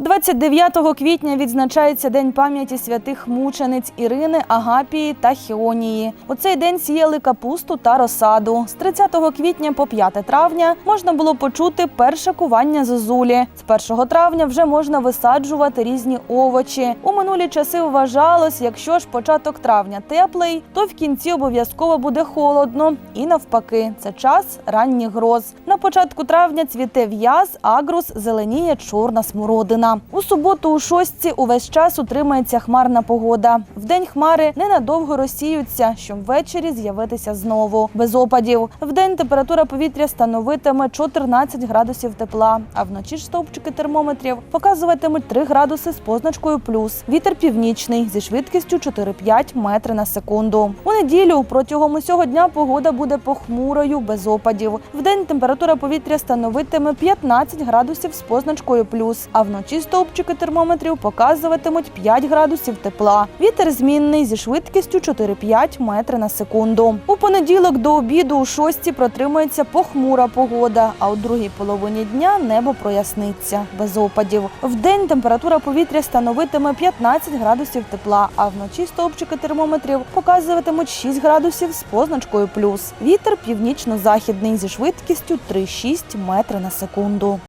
29 квітня відзначається День пам'яті святих мучениць Ірини, Агапії та Хіонії. У цей день сіяли капусту та розсаду. З 30 квітня по 5 травня можна було почути перше кування зозулі. З 1 травня вже можна висаджувати різні овочі. У минулі часи вважалось, якщо ж початок травня теплий, то в кінці обов'язково буде холодно. І навпаки, це час ранніх гроз. На початку травня цвіте в'яз, агрус, зеленіє чорна смородина. У суботу у шостці увесь час утримається хмарна погода. Вдень хмари ненадовго розсіються, щоб ввечері з'явитися знову. Без опадів. Вдень температура повітря становитиме 14 градусів тепла, а вночі ж стовпчики термометрів показуватимуть 3 градуси з позначкою плюс. Вітер північний зі швидкістю 4-5 метри на секунду. У неділю протягом усього дня погода буде похмурою без опадів. Вдень температура повітря становитиме 15 градусів з позначкою плюс, а вночі стовпчики термометрів показуватимуть 5 градусів тепла. Вітер змінний зі швидкістю 4-5 метри на секунду. У понеділок до обіду у шості протримається похмура погода, а у другій половині дня небо проясниться без опадів. Вдень температура повітря становитиме 15 градусів тепла, а вночі стовпчики термометрів показуватимуть 6 градусів з позначкою плюс. Вітер північно-західний зі швидкістю 3-6 метри на секунду.